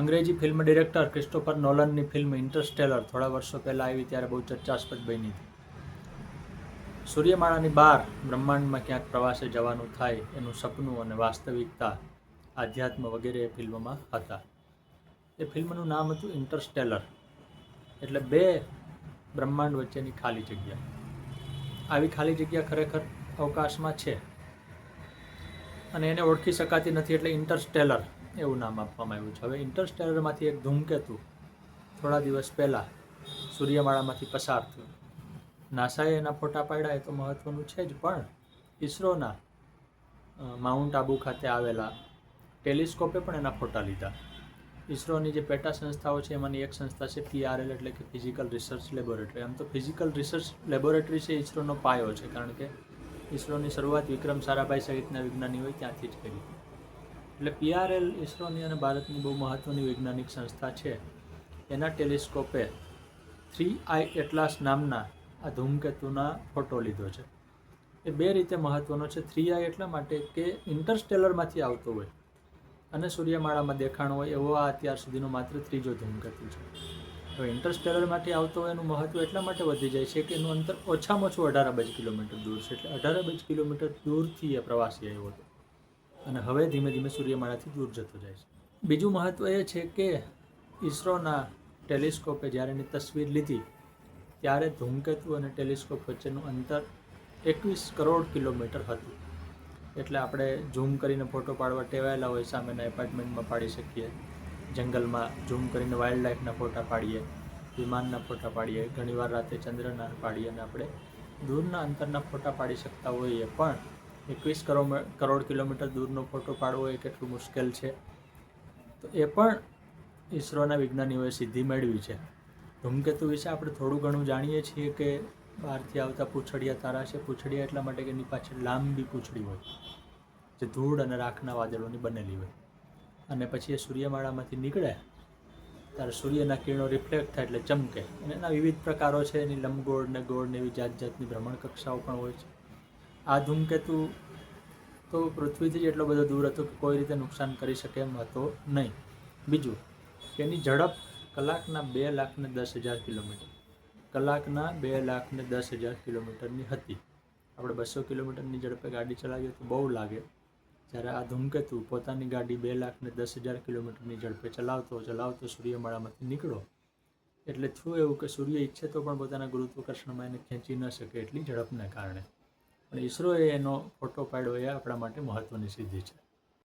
અંગ્રેજી film director Christopher નોલનની film Interstellar થોડા વર્ષો પહેલાં આવી ત્યારે બહુ ચર્ચાસ્પદ બની હતી. સૂર્યમાળાની બહાર બ્રહ્માંડમાં ક્યાંક પ્રવાસે જવાનું થાય એનું સપનું અને વાસ્તવિકતા આધ્યાત્મ વગેરે એ ફિલ્મમાં હતા. એ ફિલ્મનું નામ હતું ઇન્ટરસ્ટેલર એટલે બે બ્રહ્માંડ વચ્ચેની ખાલી જગ્યા. આવી ખાલી જગ્યા ખરેખર અવકાશમાં છે અને એને ઓળખી શકાતી નથી એટલે ઇન્ટરસ્ટેલર એવું નામ આપવામાં આવ્યું છે. હવે ઇન્ટરસ્ટેલરમાંથી એક ધૂમકેતુ થોડા દિવસ પહેલાં સૂર્યમાળામાંથી પસાર થયું. નાસાએ એના ફોટા પાડ્યા, એ તો મહત્ત્વનું છે જ, પણ ઇસરોના માઉન્ટ આબુ ખાતે આવેલા ટેલિસ્કોપે પણ એના ફોટા લીધા. ઇસરોની જે પેટા સંસ્થાઓ છે, એમાંની એક સંસ્થા છે પીઆરએલ એટલે કે ફિઝિકલ રિસર્ચ લેબોરેટરી આમ તો ફિઝિકલ રિસર્ચ લેબોરેટરી છે ઇસરોનો પાયો છે, કારણ કે ઇસરોની શરૂઆત વિક્રમ સારાભાઈ સહિતના વિજ્ઞાનીઓએ ત્યાંથી જ કરી. એટલે પીઆરએલ ઇસરોની અને ભારતની બહુ મહત્ત્વની વૈજ્ઞાનિક સંસ્થા છે. એના ટેલિસ્કોપે થ્રી આઈ એટલાસ નામના આ ધૂમકેતુના ફોટો લીધો છે. એ બે રીતે મહત્ત્વનો છે. થ્રી આઈ એટલા માટે કે ઇન્ટરસ્ટેલરમાંથી આવતો હોય અને સૂર્યમાળામાં દેખાણો હોય એવો આ અત્યાર સુધીનો માત્ર ત્રીજો ધૂમકેતુ છે. તો ઇન્ટરસ્ટેલરમાંથી આવતો હોય એનું મહત્ત્વ એટલા માટે વધી જાય છે કે એનું અંતર ઓછામાં ઓછું અઢાર અબજ કિલોમીટર દૂર છે. એટલે અઢાર અબજ કિલોમીટર દૂરથી એ પ્રવાસી આવ્યો હતો. અને હવે ધીમે ધીમે સૂર્યમાળાથી દૂર જતો જાય છે. બીજું મહત્ત્વ એ છે કે ઇસરોના ટેલિસ્કોપે જ્યારે એની તસવીર લીધી, ત્યારે ધૂમકેતુ અને ટેલિસ્કોપ વચ્ચેનું અંતર એકવીસ કરોડ કિલોમીટર હતું. એટલે આપણે ઝૂમ કરીને ફોટો પાડવા ટેવાયેલા હોય, સામેના એપાર્ટમેન્ટમાં પાડી શકીએ, જંગલમાં ઝૂમ કરીને વાઇલ્ડ લાઈફના ફોટા પાડીએ, વિમાનના ફોટા પાડીએ, ઘણીવાર રાતે ચંદ્રના પાડીએ અને આપણે દૂરના અંતરના ફોટા પાડી શકતા હોઈએ. પણ એકવીસ કરોડ કિલોમીટર દૂરનો ફોટો પાડવો એ કેટલું મુશ્કેલ છે? તો એ પણ ઇસરોના વિજ્ઞાનીઓએ સિદ્ધિ મેળવી છે. ધૂમકેતુ વિશે આપણે થોડું ઘણું જાણીએ છીએ કે બહારથી આવતા પૂંછડિયા તારા છે. પૂંછડિયા એટલા માટે કે એની પાછળ લાંબી પૂંછડી હોય, જે ધૂળ અને રાખના વાદળોની બનેલી હોય. અને પછી એ સૂર્યમાળામાંથી નીકળે, ત્યારે સૂર્યના કિરણો રિફ્લેક્ટ થાય એટલે ચમકે. અને એના વિવિધ પ્રકારો છે. એની લંબગોળ ને ગોળ ને એવી જાત જાતની ભ્રમણ કક્ષાઓ પણ હોય છે. આ ધૂમકેતુ તો પૃથ્વીથી જ એટલો બધો દૂર હતો કે કોઈ રીતે નુકસાન કરી શકે એમ હતો નહીં. બીજું, તેની ઝડપ કલાકના બે લાખને દસ હજાર કિલોમીટર. કલાકના બે લાખને દસ હજાર કિલોમીટરની હતી. આપણે બસો કિલોમીટરની ઝડપે ગાડી ચલાવીએ તો બહુ લાગે. જ્યારે આ ધૂમકેતુ પોતાની ગાડી બે લાખ ને દસ હજાર કિલોમીટરની ઝડપે ચલાવતો ચલાવતો સૂર્યમાળામાંથી નીકળો. એટલે થયું એવું કે સૂર્ય ઈચ્છે તો પણ પોતાના ગુરુત્વાકર્ષણમાં એને ખેંચી ન શકે એટલી ઝડપને કારણે. પણ ઈસરોએ એનો ફોટો પાડ્યો એ આપણા માટે મહત્ત્વની સિદ્ધિ છે.